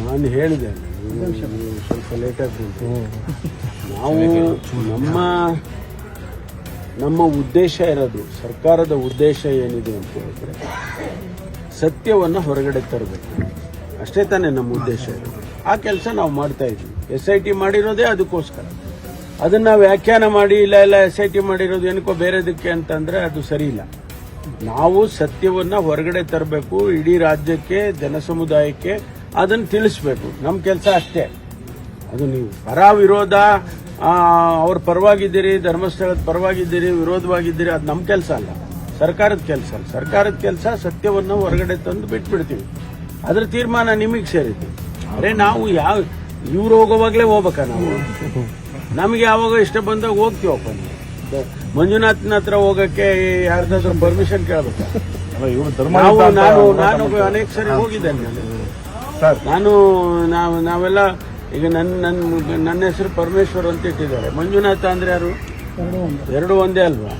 ನಾನು ಹೇಳಿದೆ ಸ್ವಲ್ಪ ಲೇಟಾಗಿ ನಾವು ನಮ್ಮ ನಮ್ಮ ಉದ್ದೇಶ ಇರೋದು, ಸರ್ಕಾರದ ಉದ್ದೇಶ ಏನಿದೆ ಅಂತ ಹೇಳಿದ್ರೆ, ಸತ್ಯವನ್ನು ಹೊರಗಡೆ ತರಬೇಕು. ಅಷ್ಟೇ ತಾನೇ ನಮ್ಮ ಉದ್ದೇಶ ಇರೋದು. ಆ ಕೆಲಸ ನಾವು ಮಾಡ್ತಾ ಇದ್ವಿ ಎಸ್ ಐ ಟಿ ಮಾಡಿರೋದೇ ಅದಕ್ಕೋಸ್ಕರ. ಅದನ್ನ ವ್ಯಾಖ್ಯಾನ ಮಾಡಿ, ಇಲ್ಲ ಇಲ್ಲ ಎಸ್ ಐ ಟಿ ಮಾಡಿರೋದು ಏನಕ್ಕೋ ಬೇರೆದಕ್ಕೆ ಅಂತಂದ್ರೆ ಅದು ಸರಿ ಇಲ್ಲ. ನಾವು ಸತ್ಯವನ್ನ ಹೊರಗಡೆ ತರಬೇಕು, ಇಡೀ ರಾಜ್ಯಕ್ಕೆ, ಜನಸಮುದಾಯಕ್ಕೆ ಅದನ್ನು ತಿಳಿಸ್ಬೇಕು. ನಮ್ಮ ಕೆಲಸ ಅಷ್ಟೇ. ಅದು ನೀವು ಪರ ವಿರೋಧ ಅವ್ರ ಪರವಾಗಿದ್ದೀರಿ ಧರ್ಮಸ್ಥಳದ ಪರವಾಗಿದ್ದೀರಿ ವಿರೋಧವಾಗಿದ್ದೀರಿ ಅದು ನಮ್ಮ ಕೆಲಸ ಅಲ್ಲ. ಸರ್ಕಾರದ ಕೆಲಸ ಅಲ್ಲ. ಸರ್ಕಾರದ ಕೆಲಸ ಸತ್ಯವನ್ನು ಹೊರಗಡೆ ತಂದು ಬಿಟ್ಬಿಡ್ತೀವಿ. ಅದ್ರ ತೀರ್ಮಾನ ನಿಮಗೆ ಸೇರಿದ್ದು. ಅರೆ ನಾವು ಯಾವ ಇವ್ರು ಹೋಗೋವಾಗಲೇ ಹೋಗ್ಬೇಕ ನಾವು. ನಮಗೆ ಯಾವಾಗ ಇಷ್ಟ ಬಂದಾಗ ಹೋಗ್ತೀವಪ್ಪ ಮಂಜುನಾಥನ ಹತ್ರ ಹೋಗಕ್ಕೆ ಯಾರ್ದಾದ್ರೂ ಪರ್ಮಿಷನ್ ಕೇಳಬೇಕಾ? ನಾನು ನಾನು ಅನೇಕ ಸರಿ ಹೋಗಿದ್ದೇನೆ ನಾನು. ಸರ್. ನಾನು ನಾವು ನಾವೆಲ್ಲ ಈಗ ನನ್ನ ನನ್ನ ನನ್ನ ಹೆಸರು ಪರಮೇಶ್ವರ್ ಅಂತ ಇಟ್ಟಿದ್ದಾರೆ. ಮಂಜುನಾಥ ಅಂದ್ರೆ ಯಾರು? ಎರಡು ಒಂದೇ ಅಲ್ವಾ?